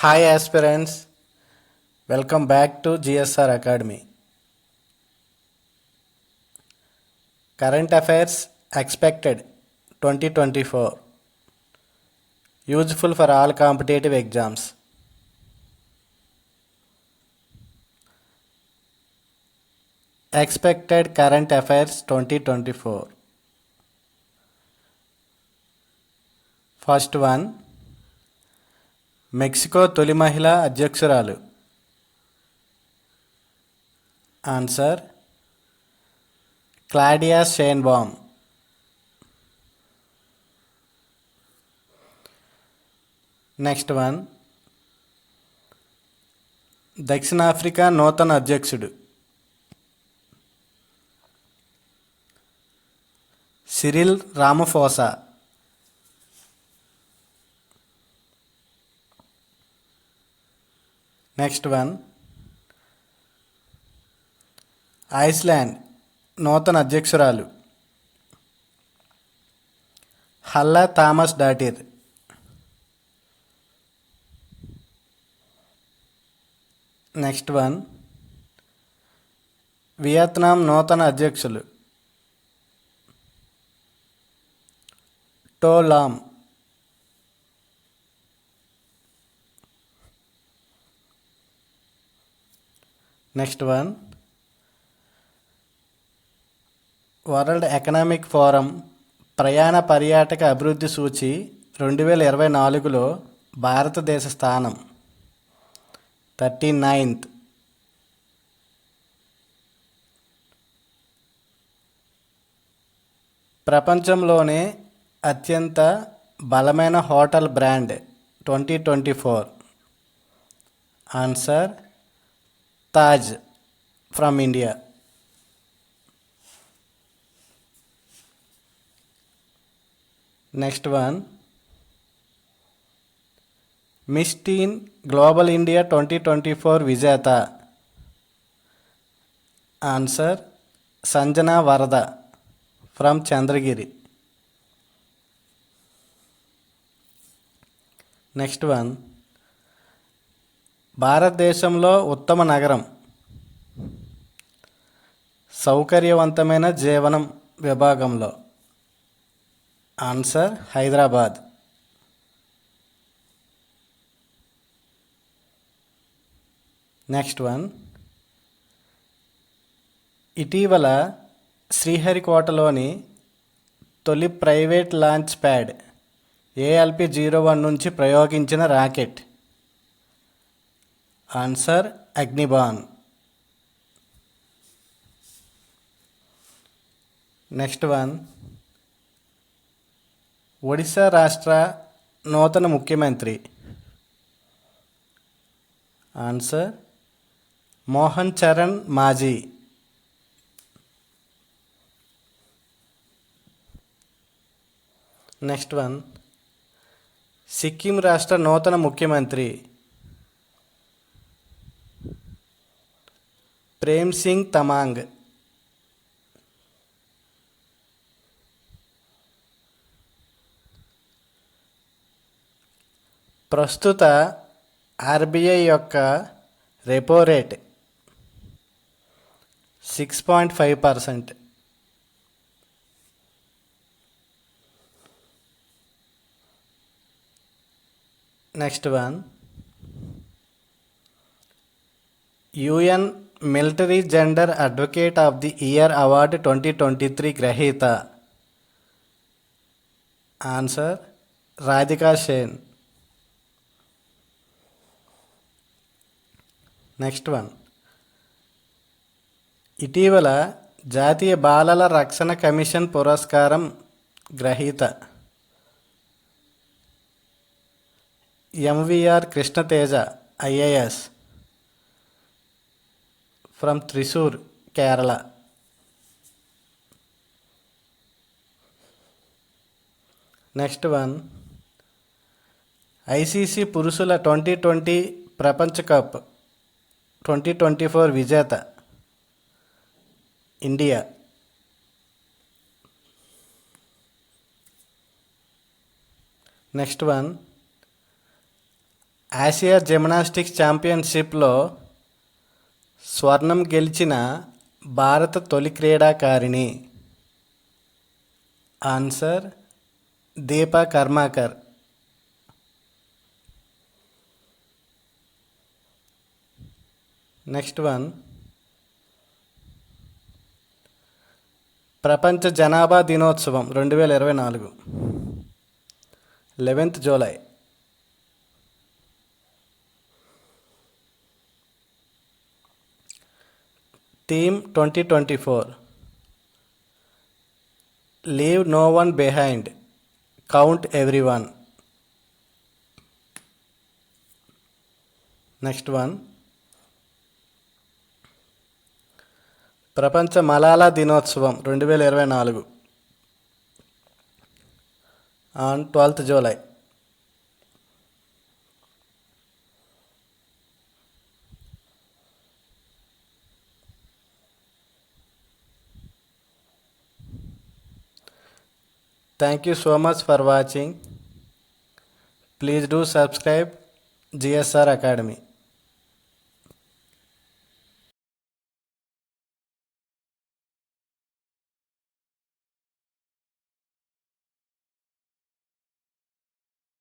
Hi aspirants, welcome back to GSR Academy. Current Affairs Expected 2024 Useful for all competitive exams. Expected Current Affairs 2024 First one Mexico తొలి మహిళా అధ్యక్షురాలు. Answer Claudia Sheinbaum. Next one దక్షిణాఫ్రికా నూతన అధ్యక్షుడు. Cyril Ramaphosa. Next one Iceland నూతన అధ్యక్షురాలు Halla Tomasdottir next one Vietnam నూతన అధ్యక్షులు To Lam next one World Economic Forum ప్రయాణ పర్యాటక అభివృద్ధి సూచి రెండు వేల ఇరవై నాలుగులో భారతదేశ స్థానం. Thirty ninth. ప్రపంచంలోనే అత్యంత బలమైన hotel brand twenty twenty four. Answer Taj from India next one Miss Teen Global India twenty twenty four విజేత answer Sanjana Varada from Chandragiri next one భారతదేశంలో ఉత్తమ నగరం. సౌకర్యవంతమైన జీవనం విభాగంలో. ఆన్సర్ హైదరాబాద్. Next one. ఇటీవల శ్రీహరికోటలోని తొలి private launch pad ALP zero one నుంచి ప్రయోగించిన rocket. Answer Agnibaan. Next one. Odisha రాష్ట్ర నూతన ముఖ్యమంత్రి. ఆన్సర్ మోహన్ చరణ్ మాజీ. Next one. సిక్కిం రాష్ట్ర నూతన ముఖ్యమంత్రి. ప్రేమ్ సింగ్ తమాంగ్ ప్రస్తుత ఆర్బీఐ యొక్క repo rate six point five percent next one UN military gender advocate of the year award twenty twenty three గ్రహీత. Answer Radhika Sen. Next one. ఇటీవల జాతీయ బాలల రక్షణ కమిషన్ పురస్కారం గ్రహీత. MVR Krishnateja IAS from Thrissur Kerala. Next one. ICC పురుషుల twenty twenty ప్రపంచ cup twenty twenty four విజేత India. Next one. Asia gymnastics ఛాంపియన్షిప్లో స్వర్ణం గెలిచిన భారత తొలి క్రీడాకారిణి. Answer Deepa Karmakar. Next one. ప్రపంచ జనాభా దినోత్సవం రెండు వేల ఇరవై నాలుగు. Eleventh July. Theme twenty twenty four. Leave no one behind. Count every one. Next one. ప్రపంచ మలాలా దినోత్సవం రెండు వేల ఇరవై నాలుగు. On twelfth July. Thank you so much for watching. Please do subscribe GSR Academy.